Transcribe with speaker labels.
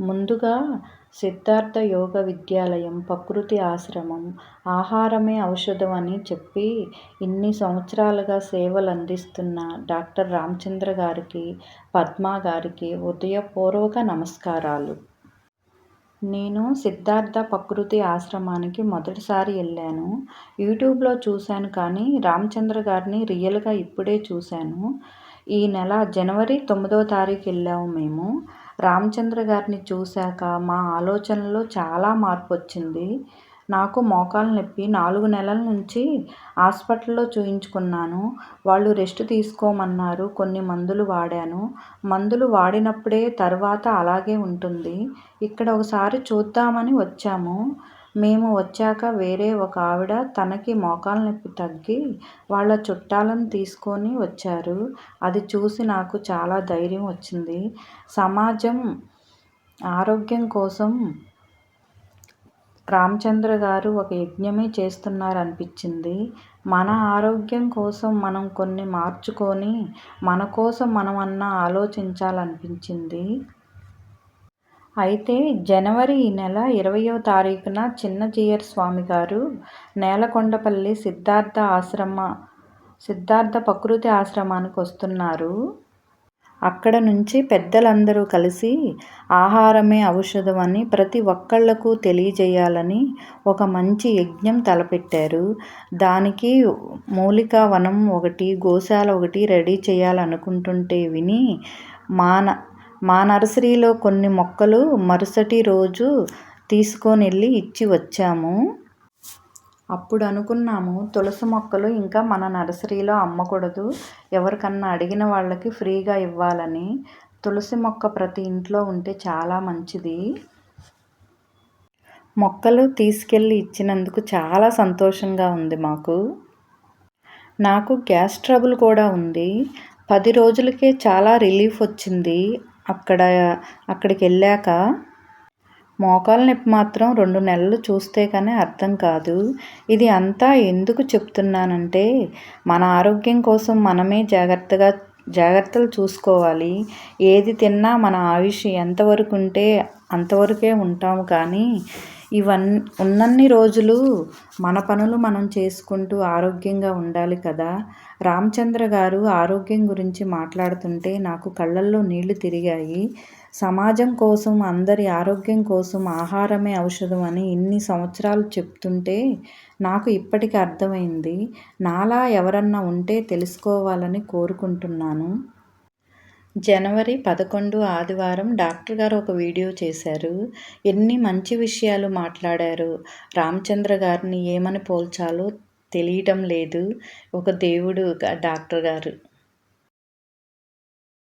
Speaker 1: ముందుగా సిద్ధార్థ యోగ విద్యాలయం ప్రకృతి ఆశ్రమం ఆహారమే ఔషధం అని చెప్పి ఇన్ని సంవత్సరాలుగా సేవలు అందిస్తున్న డాక్టర్ రామచంద్ర గారికి పద్మ గారికి ఉదయపూర్వక నమస్కారాలు. నేను సిద్ధార్థ ప్రకృతి ఆశ్రమానికి మొదటిసారి వెళ్ళాను. యూట్యూబ్లో చూశాను కానీ రామచంద్ర గారిని రియల్గా ఇప్పుడే చూశాను. ఈ నెల జనవరి తొమ్మిదవ తారీఖు వెళ్ళాము మేము. రామచంద్ర గారిని చూశాక మా ఆలోచనలో చాలా మార్పు వచ్చింది నాకు మోకాలు నొప్పి నాలుగు నెలల నుంచి హాస్పిటల్లో చూయించుకున్నాను. వాళ్ళు రెస్ట్ తీసుకోమన్నారు. కొన్ని మందులు వాడాను. మందులు వాడినప్పుడే తర్వాత అలాగే ఉంటుంది. ఇక్కడ ఒకసారి చూద్దామని వచ్చాము. మేము వచ్చాక వేరే ఒక ఆవిడ తనకి మోకాలు నొప్పి తగ్గి వాళ్ళ చుట్టాలను తీసుకొని వచ్చారు. అది చూసి నాకు చాలా ధైర్యం వచ్చింది. సమాజం ఆరోగ్యం కోసం రామచంద్ర గారు ఒక యజ్ఞమే చేస్తున్నారు అనిపించింది మన ఆరోగ్యం కోసం మనం కొన్ని మార్చుకొని మన కోసం మనమన్నా ఆలోచించాలనిపించింది. అయితే జనవరి ఈ నెల ఇరవయో తారీఖున చిన్నజీయర్ స్వామి గారు నేలకొండపల్లి సిద్ధార్థ ఆశ్రమ సిద్ధార్థ ప్రకృతి ఆశ్రమానికి వస్తున్నారు. అక్కడ నుంచి పెద్దలందరూ కలిసి ఆహారమే ఔషధం అని ప్రతి ఒక్కళ్ళకు తెలియజేయాలని ఒక మంచి యజ్ఞం తలపెట్టారు. దానికి మూలికా వనం ఒకటి గోశాల ఒకటి రెడీ చేయాలనుకుంటుంటే విని మాన మా నర్సరీలో కొన్ని మొక్కలు మరుసటి రోజు తీసుకొని వెళ్ళి ఇచ్చి వచ్చాము. అప్పుడు అనుకున్నాము తులసి మొక్కలు ఇంకా మన నర్సరీలో అమ్మకూడదు. ఎవరికన్నా అడిగిన వాళ్ళకి ఫ్రీగా ఇవ్వాలని. తులసి మొక్క ప్రతి ఇంట్లో ఉంటే చాలా మంచిది. మొక్కలు తీసుకెళ్ళి ఇచ్చినందుకు చాలా సంతోషంగా ఉంది మాకు. నాకు గ్యాస్ ట్రబుల్ కూడా ఉంది. పది రోజులకే చాలా రిలీఫ్ వచ్చింది. అక్కడ అక్కడికి వెళ్ళాక మోకాల నొప్పి మాత్రం రెండు నెలలు చూస్తే కానీ అర్థం కాదు. ఇది అంతా ఎందుకు చెప్తున్నానంటే మన ఆరోగ్యం కోసం మనమే జాగ్రత్తగా జాగ్రత్తలు చూసుకోవాలి. ఏది తిన్నా మన ఆయుష్ ఎంతవరకు ఉంటే అంతవరకే ఉంటాము కానీ ఇవన్నీ ఉన్నన్ని రోజులు మన పనులు మనం చేసుకుంటూ ఆరోగ్యంగా ఉండాలి కదా. రామచంద్ర గారు ఆరోగ్యం గురించి మాట్లాడుతుంటే నాకు కళ్ళల్లో నీళ్ళు తిరిగాయి. సమాజం కోసం అందరి ఆరోగ్యం కోసం ఆహారమే ఔషధం అని ఇన్ని సంవత్సరాలు చెప్తుంటే నాకు ఇప్పటికి అర్థమైంది. నాలా ఎవరన్నా ఉంటే తెలుసుకోవాలని కోరుకుంటున్నాను. జనవరి పదకొండు ఆదివారం డాక్టర్ గారు ఒక వీడియో చేశారు. ఎన్ని మంచి విషయాలు మాట్లాడారు. రామచంద్ర గారిని ఏమని పోల్చాలో తెలియటం లేదు. ఒక దేవుడు డాక్టర్ గారు.